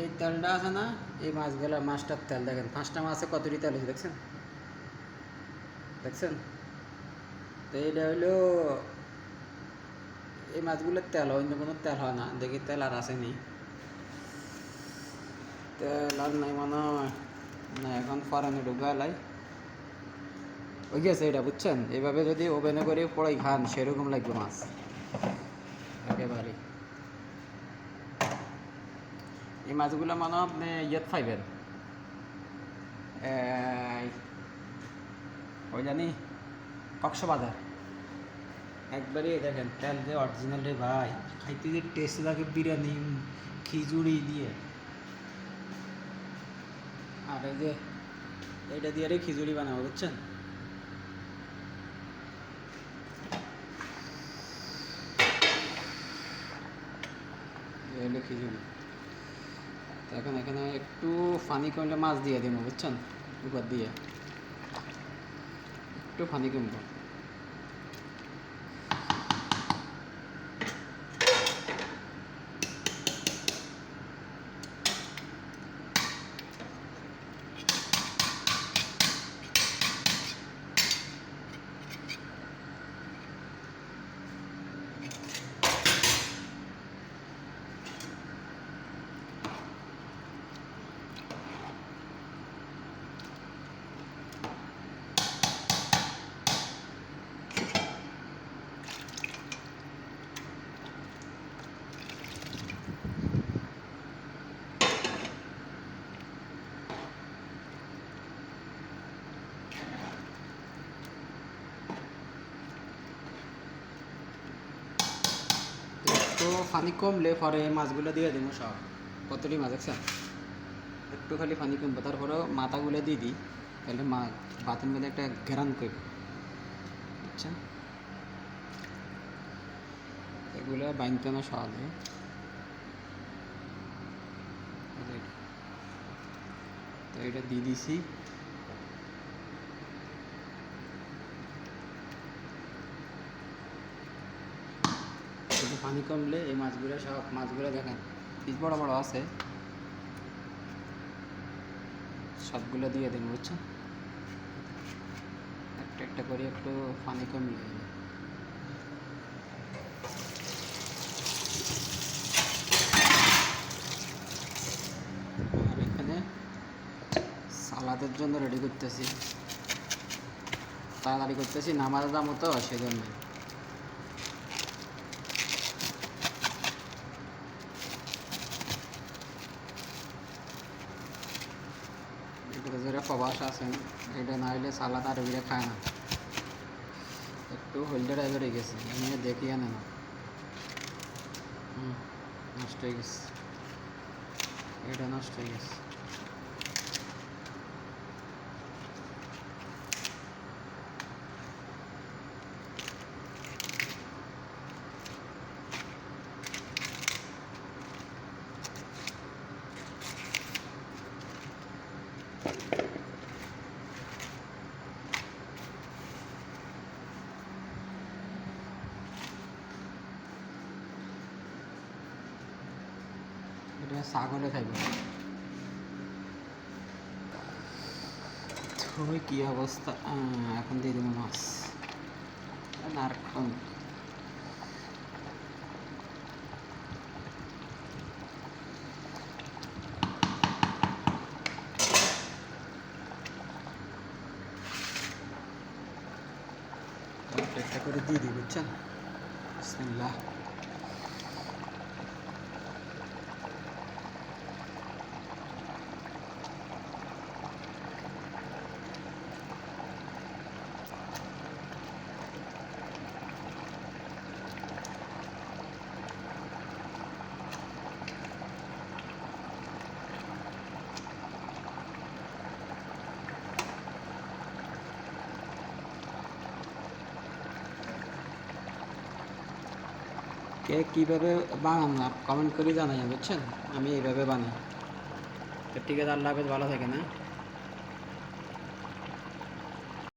এই তেলটা আছে না, এই মাছগুলা মাছটার তেল দেখেন, পাঁচটা মাছে কতটি তেল হয়েছে দেখছেন? দেখছেন? তো এইটা হইল, এই মাছগুলোর তেল, অন্য কোনো তেল হয় না, দেখি তেল আর আসেনি তেল আর নাই মনে হয়, না, এখন ফরানি ঢুকালাই ওই গেছে এটা, বুঝছেন? এইভাবে যদি ওভেনে করে পড়াই খান, সেরকম লাগবে মাছ। এই মাছগুলো মানে আপনি ইয়েত পাইবেন ওই জানি, কক্সবাজার। একবারে দেখেন, তেল দিয়ে অরিজিনাল রে ভাই। খাইতে যে টেস্ট লাগে বিরিয়ানি, খিচুড়ি দিয়ে। আর এই যে, এইটা দিয়ে আরে খিচুড়ি বানাবো, বুঝছেন? খিচুড়ি। এখন এখানে একটু ফানি কমলে মাছ দিয়ে দিব বুঝছেন? উপর দিয়ে। একটু ফানি কমবো একটু পানি কমলে পরে মাছগুলো দিয়ে দিব সব। কতটি মাছ দেখছেন? একটু খালি পানি কমবে, তারপরেও মাথাগুলো দিয়ে দিই। তাহলে মা ভাতের মধ্যে একটা ঘেরান করবে বুঝছেন এগুলো বাঁধতে না সহজে এই তো এটা দিয়ে দিছি। একটু পানি কমলে এই মাছগুলো সব মাছগুলো দেখেন পিস বড় বড় আছে। সবগুলো দিয়ে দিন বুঝছেন একটা একটা করে একটু পানি কমলে। আর এখানে সালাদের জন্য রেডি করতেছি। তাড়াতাড়ি করতেছি নামাজ দাম তো সেজন্য এগুলো যারা প্রবাস আছেন এটা না হলে সালাদ আর ওইটা খায় না একটু হলদে টাইপের হয়ে গেছে আমি দেখি আনে না হুম নষ্ট হয়ে গেছে এটা নষ্ট হয়ে গেছে এটা ছাগলে খাইব। কি অবস্থা? এখন দিয়ে দেবো মাছ। আর কম একটা করে দিয়ে দিই বুঝছেন বিসমিল্লাহ। কে কীভাবে বানান না কমেন্ট করে জানাই বুঝছেন? আমি এইভাবে বানাই। তো ঠিক আছে, আল্লাহ হাফেজ, ভালো থাকে না